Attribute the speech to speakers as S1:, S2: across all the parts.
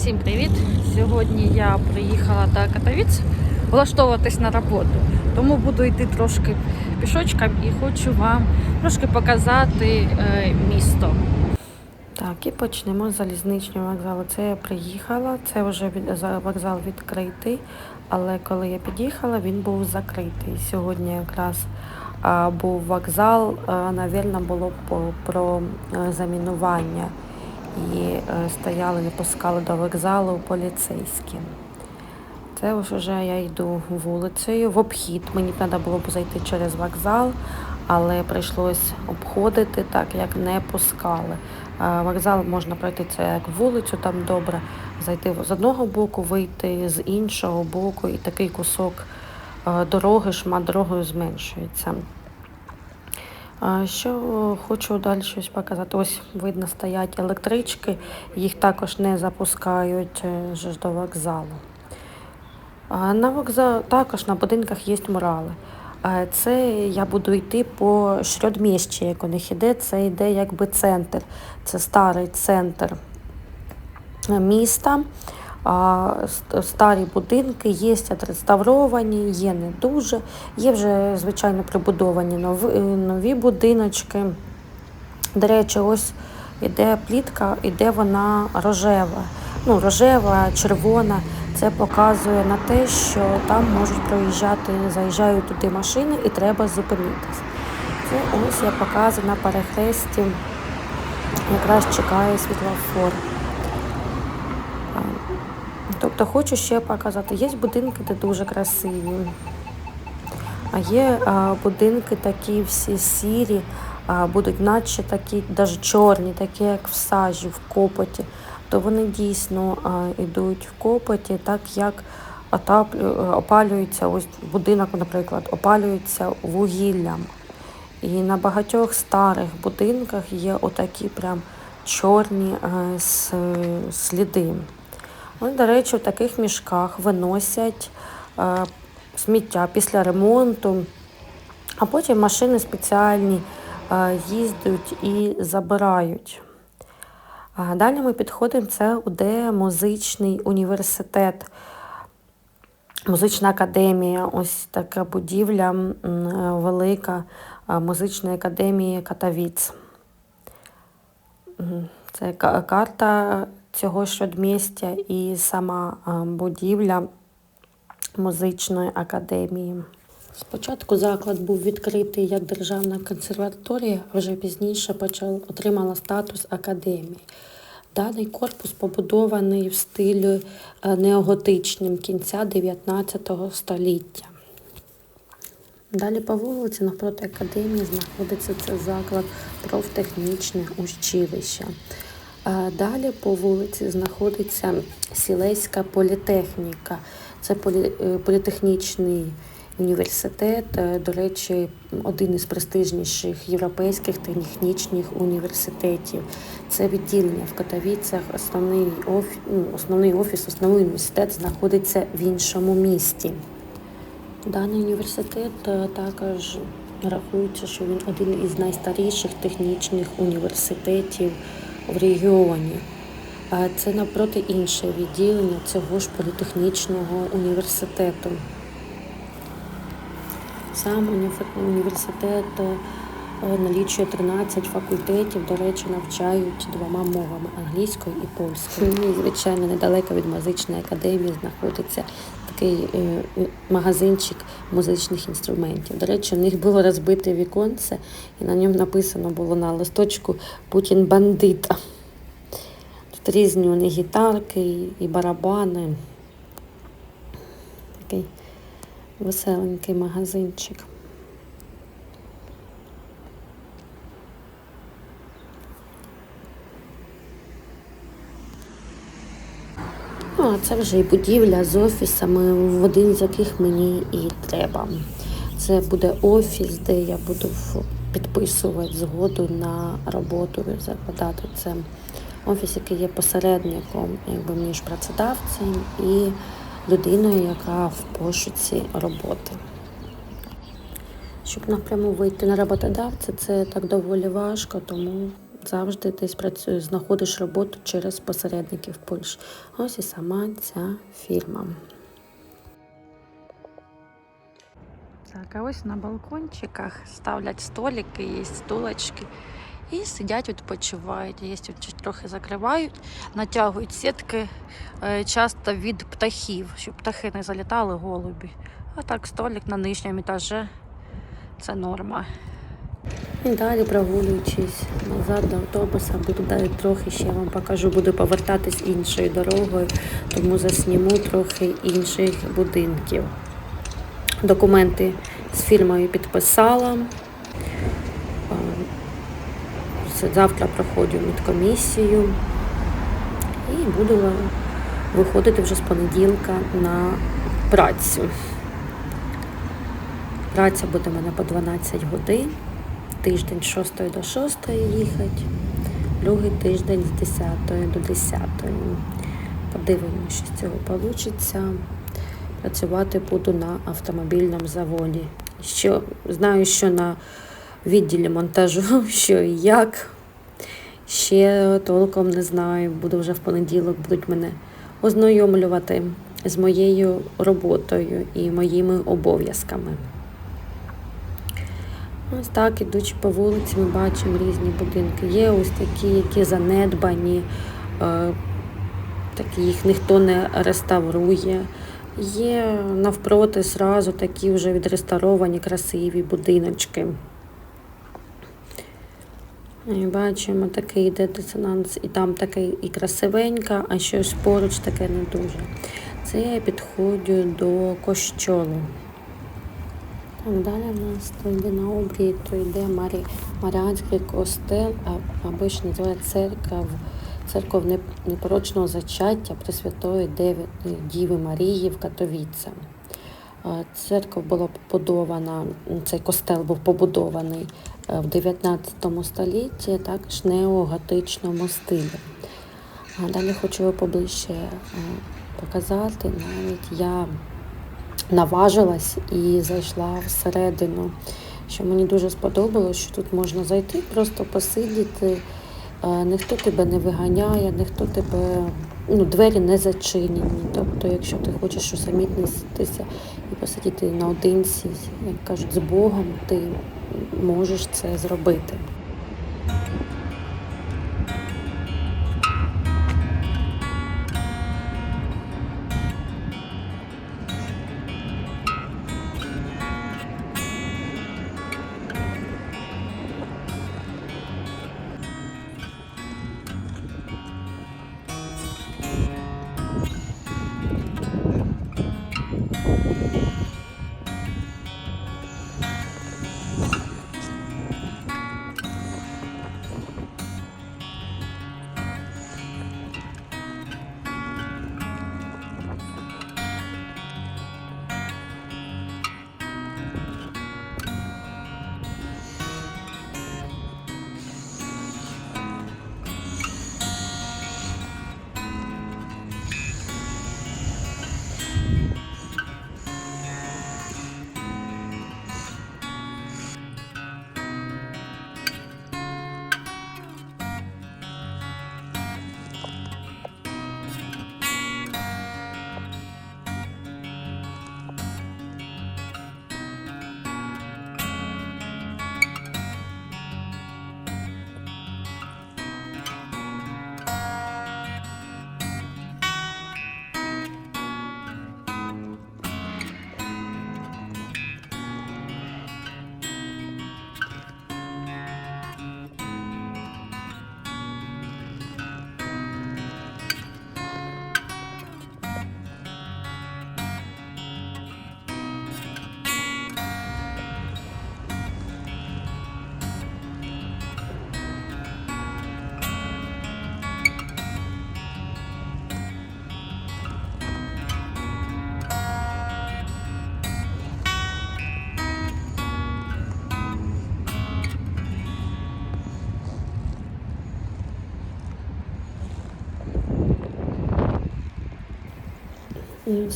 S1: Всім привіт! Сьогодні я приїхала до Катовіць влаштовуватись на роботу, тому буду йти трошки пішочком і хочу вам трошки показати е, місто. Так, і почнемо з залізничного вокзалу. Це я приїхала, це вже вокзал відкритий, але коли я під'їхала, він був закритий. Сьогодні якраз був вокзал, навірно, було про е, замінування і е, стояли, не пускали до вокзалу поліцейські. Це ось вже я йду вулицею в обхід. Мені треба було б зайти через вокзал, але прийшлось обходити так, як не пускали. Вокзал можна пройти це як вулицю, там добре зайти з одного боку, вийти з іншого боку, і такий кусок е, дороги, шмат дорогою зменшується. Що хочу далі щось показати. Ось видно, стоять електрички, їх також не запускають е, до вокзалу. На вокзал також на будинках є мурали. Це я буду йти по Шрьодмєщі, як у них іде. Це йде якби центр. Це старий центр е, міста. Старі будинки є відреставровані, є не дуже. Є вже, звичайно, прибудовані нові, е, нові будиночки. До речі, ось іде плітка, іде вона рожева. Ну, рожева, червона. Це показує на те, що там можуть проїжджати, заїжджають туди машини і треба зупинитись. Це ось я показую на перехресті, якраз чекає світлофор. А, Тобто хочу ще показати, є будинки, де дуже красиві. А є а, будинки такі всі сірі, а, будуть наче такі, навіть чорні, такі як в сажі, в копоті. То вони дійсно а, йдуть в копоті, так як опалюється ось будинок, наприклад, опалюється вугіллям. І на багатьох старих будинках є отакі прям чорні е, с- сліди. Ось, до речі, в таких мішках виносять е, сміття після ремонту, а потім машини спеціальні е, їздять і забирають. Далі ми підходимо, це УД музичний університет, музична академія, ось така будівля велика е, музичної академії Катавіц. Це карта цього щодмістя і сама будівля музичної академії. Спочатку заклад був відкритий як державна консерваторія, а вже пізніше почав, отримала статус академії. Даний корпус побудований в стилі неоготичним кінця 19 століття. Далі по вулиці навпроти академії знаходиться це заклад профтехнічне училище. Далі по вулиці знаходиться Сілеська політехніка. Це е, політехнічний університет, е, до речі, один із престижніших європейських технічних університетів. Це відділення в Катовіцях, основний офіс, основний офіс, основний університет знаходиться в іншому місті. Даний університет е, також рахується, що він один із найстаріших технічних університетів в регіоні. Це напроти інше відділення цього ж політехнічного університету. Сам університет е, налічує 13 факультетів, до речі, навчають двома мовами англійською і польською. Ну, звичайно, недалеко від музичної академії знаходиться такий е, е, магазинчик музичних інструментів. До речі, в них було розбите віконце, і на ньому написано було на листочку Путін бандита. Тут різні у них гітарки і- і барабани. Такий веселенький магазинчик. Ну, а це вже і будівля з офісами, в один з яких мені і треба. Це буде офіс, де я буду підписувати згоду на роботу, закладати. Це офіс, який є посередником якби, між працедавцем і людиною, яка в пошуці роботи. Щоб напряму вийти на роботодавця, це так доволі важко, тому
S2: завжди десь працюєш, знаходиш роботу через посередників Польщі. Ось і сама ця фірма.
S1: Так, а ось на балкончиках ставлять столики, є стулочки. І сидять, відпочивають. Є трохи закривають, натягують сітки е, часто від птахів, щоб птахи не залітали голубі. А так столик на нижньому етажі це норма.
S2: І далі прогулюючись назад до автобуса, буду далі трохи ще вам покажу, буду повертатись іншою дорогою, тому засніму трохи інших будинків. Документи з фірмою підписала. Завтра проходжу медкомісію і буду виходити вже з понеділка на працю. Праця буде в мене по 12 годин. Тиждень з 6 до 6 їхати, другий тиждень з 10 до 10. Подивимося, що з цього вийде. Працювати буду на автомобільному заводі. Що, знаю, що на відділі монтажу, що і як. Ще толком не знаю. Буду вже в понеділок, будуть мене ознайомлювати з моєю роботою і моїми обов'язками. Ось так, ідучи по вулиці, ми бачимо різні будинки. Є ось такі, які занедбані, е, такі їх ніхто не реставрує. Є навпроти зразу такі вже відреставровані красиві будиночки. І бачимо, такий йде дисонанс, і там таке і красивенька, а щось поруч таке не дуже. Це я підходжу до кощолу. Так, далі в нас то йде на обрії, то йде Марі, Маріанський костел, а, або ще називається церква, церков непорочного зачаття Пресвятої Деви, Діви Марії в Катовіце. Церква була побудована, цей костел був побудований е, в 19 столітті, також неоготичному стилі. Далі хочу поближче е, показати. Навіть я наважилась і зайшла всередину. Що мені дуже сподобалось, що тут можна зайти, просто посидіти, е, ніхто тебе не виганяє, ніхто тебе, ну, двері не зачинені. Тобто, якщо ти хочеш усамітнитися і посидіти наодинці, як кажуть, з Богом, ти можеш це зробити.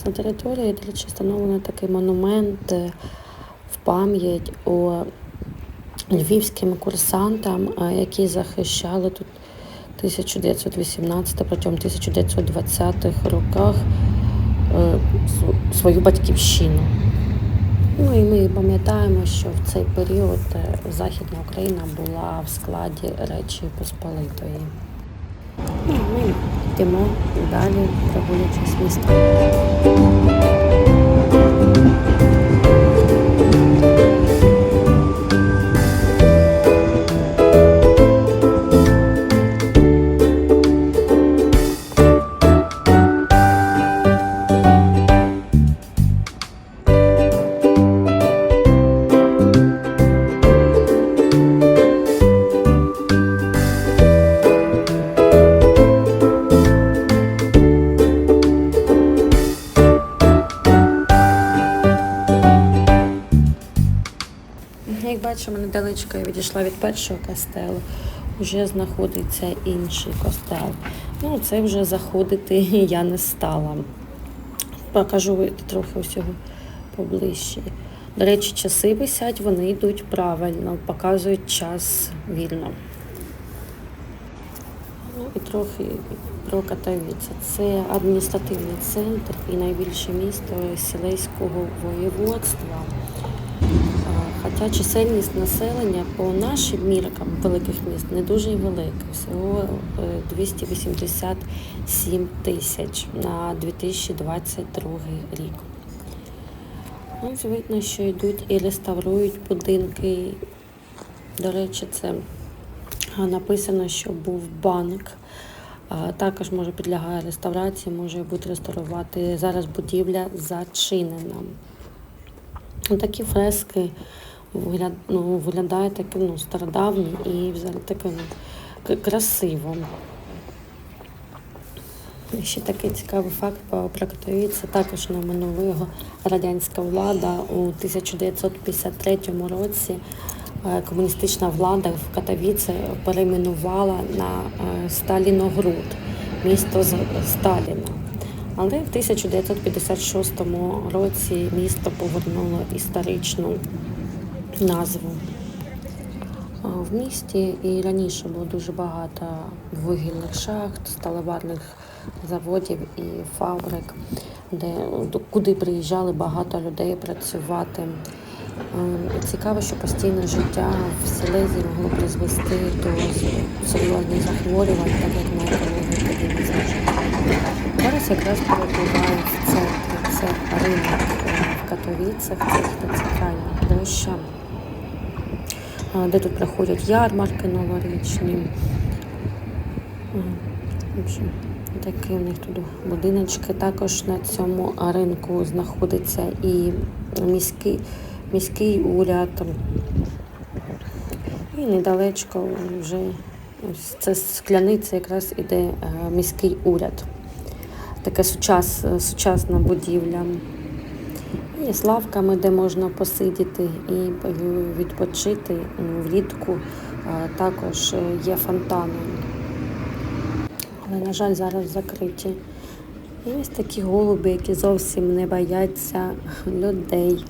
S2: На території, до речі, встановлено такий монумент е, в пам'ять львівським курсантам, е, які захищали тут 1918 протягом 1920-х роках е, свою батьківщину. Ну і ми пам'ятаємо, що в цей період Західна Україна була в складі Речі Посполитої. Ну, ми йдемо далі, прогулюючись містом. Бачимо, недалечко я відійшла від першого костелу. Вже знаходиться інший костел. Ну, це вже заходити я не стала. Покажу трохи усього поближче. До речі, часи висять, вони йдуть правильно, показують час вільно. Ну і трохи про Катовіце. Це адміністративний центр і найбільше місто Сілейського воєводства. Хоча чисельність населення по нашим міркам великих міст не дуже й велика, всього е, 287 тисяч на 2022 рік. Ось видно, що йдуть і реставрують будинки. До речі, це написано, що був банк. Також може підлягає реставрації, може бути реставрувати. Зараз будівля зачинена. Такі фрески вигляд, ну, виглядають таки, ну, стародавні і взагалі таке ну, к- Ще такий цікавий факт про Катовіце. Також не минула його радянська влада у 1953 році. е, Комуністична влада в Катовіце перейменувала на е, Сталіногруд, місто Сталіна. Але в 1956 році місто повернуло історичну назву. В місті і раніше було дуже багато вугільних шахт, сталеварних заводів і фабрик, де, куди приїжджали багато людей працювати. Цікаво, що постійне життя в Сілезі могло призвести до серйозних захворювань, так як на екологію тоді. Зараз якраз перебуваю в центрі. Це ринок е, в Катовіцях, це центральна площа де тут проходять ярмарки новорічні. В общем, Такі у них тут будиночки. Також на цьому ринку знаходиться і міський, міський уряд. І недалечко вже ось це скляниця якраз іде е, міський уряд. Таке сучас, сучасна будівля. І з лавками, де можна посидіти і відпочити Ну, влітку. Також е, є фонтани. Але, на жаль, зараз закриті. І ось такі голуби, які зовсім не бояться людей.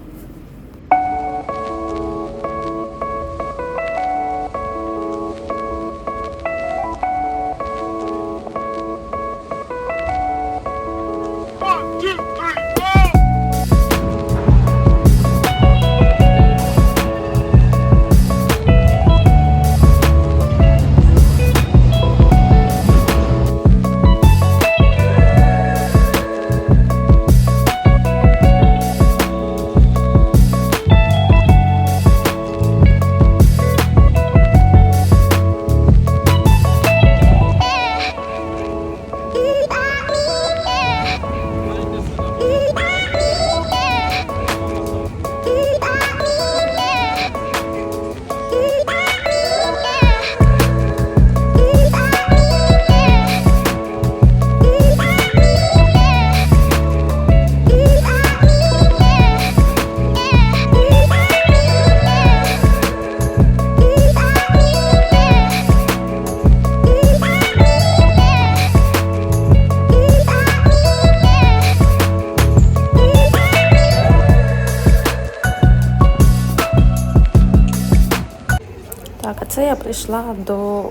S2: Прийшла до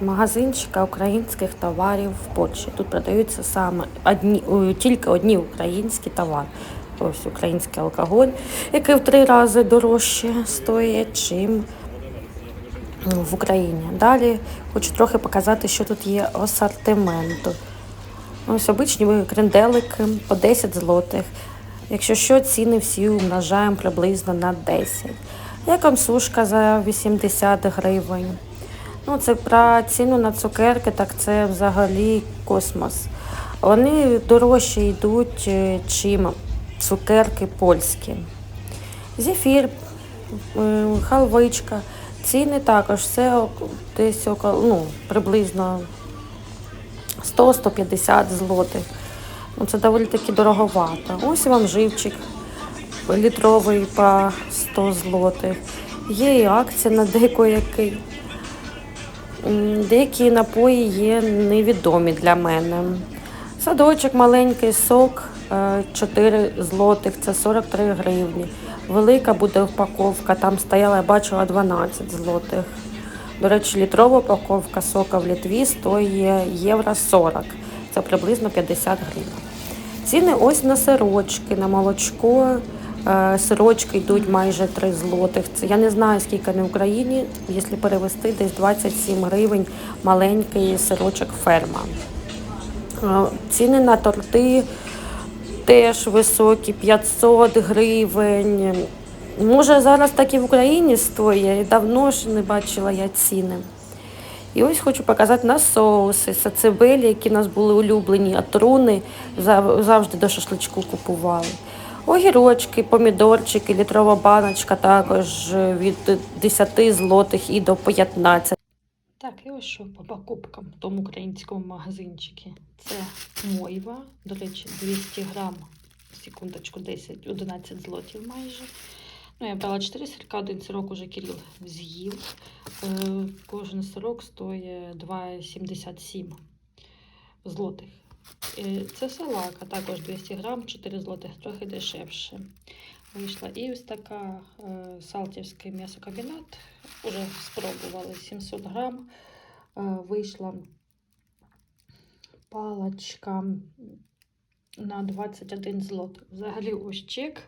S2: магазинчика українських товарів в Польщі. Тут продаються саме одні, тільки одні українські товари. Ось український алкоголь, який в три рази дорожче стоїть, чим в Україні. Далі хочу трохи показати, що тут є асортименту. Ось обичні кренделики по 10 злотих. Якщо що, ціни всі умножаємо приблизно на 10. Є камсушка за 80 гривень. Ну, це про ціну на цукерки, так це взагалі космос. Вони дорожче йдуть, е, чим цукерки польські. Зефір, е, халвичка. Ціни також все десь около, ну, приблизно 100-150 злотих. Ну, це доволі таки дороговато. Ось вам живчик літровий по 100 злотих. Є і акція на. М, Деякі напої є невідомі для мене. Садочок маленький, сок е, 4 злотих, це 43 гривні. Велика буде упаковка, там стояла, я бачила 12 злотих. До речі, літрова упаковка сока в Літві стоїть євро 40, це приблизно 50 гривень. Ціни ось на сирочки, на молочко. Е, Сирочки йдуть майже 3 злотих. Це я не знаю, скільки на Україні, якщо перевести, десь 27 гривень маленький сирочок ферма. Е, Ціни на торти теж високі, 500 гривень. Може, зараз так і в Україні стоять, давно ж не бачила я ціни. І ось хочу показати на соуси, сацебелі, які у нас були улюблені, атруни зав- завжди до шашличку купували. Огірочки, помідорчики, літрова баночка також від 10 злотих і до 15.
S1: Так, і ось що по покупкам в тому українському магазинчику. Це мойва, до речі, 200 грам, секундочку, 10, 11 злотів майже. Ну, я брала 4 сирка, один сирок уже Кирил з'їв. Е, кожен сирок стоїть 2,77 злотих. Е, Це салака, також 200 грам, 4 злотих, трохи дешевше. Вийшла. І ось така е, салтівський м'ясокомбінат. Уже спробували 700 грам. Е, вийшла палочка на 21 злот. Взагалі ось чек.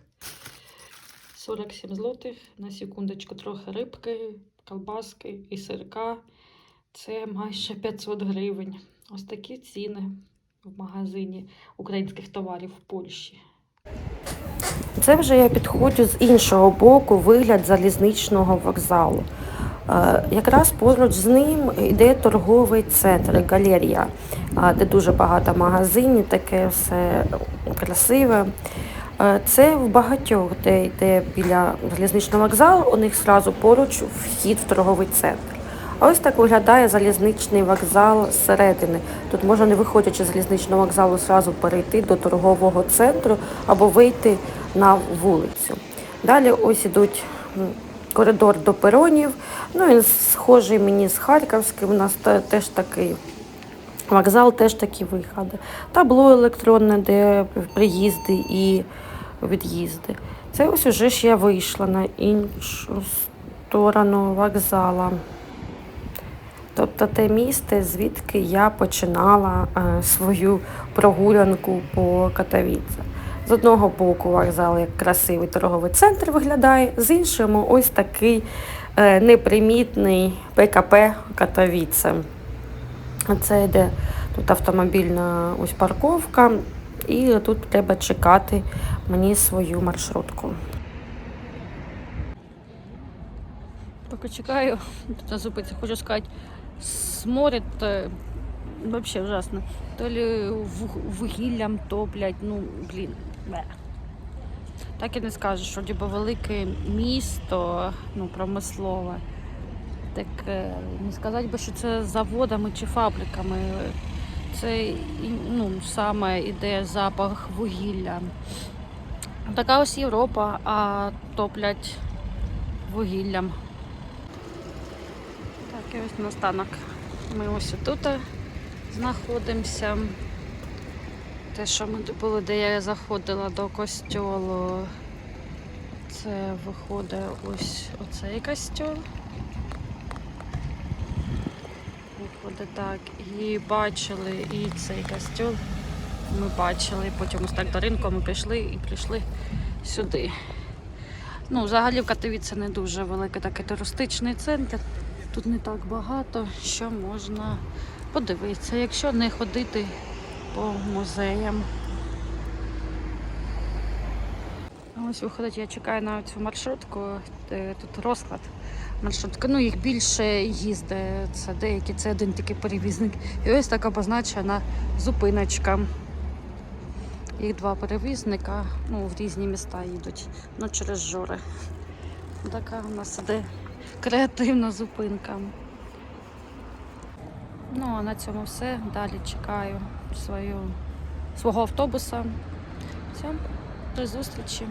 S1: 47 злотих. На секундочку трохи рибки, колбаски і сирка. Це майже 500 гривень. Ось такі ціни в магазині українських товарів в Польщі.
S2: Це вже я підходжу з іншого боку вигляд залізничного вокзалу. Е, Якраз поруч з ним йде торговий центр, галерія, е, де дуже багато магазинів, таке все красиве. Е, Це в багатьох, де йде біля залізничного вокзалу, у них зразу поруч вхід в торговий центр. А ось так виглядає залізничний вокзал зсередини. Тут можна, не виходячи з залізничного вокзалу, зразу перейти до торгового центру або вийти на вулицю. Далі ось ідуть коридор до перонів. Ну, він схожий мені з Харківським. У нас теж такий вокзал, теж такі виходи. Табло електронне, де приїзди і від'їзди. Це ось уже ж я вийшла на іншу сторону вокзала. Тобто те місце, звідки я починала е, свою прогулянку по Катовіце. З одного боку вокзал як красивий торговий центр виглядає, з іншого ось такий е, непримітний ПКП Катовіце. Це йде тут автомобільна ось парковка, і тут треба чекати мені свою маршрутку.
S1: Поки чекаю, тут зупинці хочу сказати, смотрит э, вообще ужасно. То ли вуг- вугіллям топлять, ну, блін. Так і не скажеш, що типу, велике місто, ну, промислове. Так е, не сказати би, що це заводами чи фабриками. Це ну, саме іде запах вугілля. Така ось Європа, а топлять вугіллям. Так, і ось настанок. Ми ось тут знаходимося. Те, що ми були, де я заходила до костьолу, це виходить ось оцей костьол. сказати так. І бачили і цей костюм. Ми бачили, потім ось так до ринку ми пішли і прийшли сюди. Ну, взагалі в Катовіці не дуже великий такий туристичний центр. Тут не так багато, що можна подивитися, якщо не ходити по музеям. Ось виходить, я чекаю на цю маршрутку. Тут розклад маршрутки. Ну, їх більше їздить. Це деякі, це один такий перевізник. І ось так обозначена зупиночка. Їх два перевізника, ну, в різні міста їдуть, ну через жори. Така у нас іде креативна зупинка. Ну, а на цьому все. Далі чекаю свою, свого автобуса. Все, до зустрічі.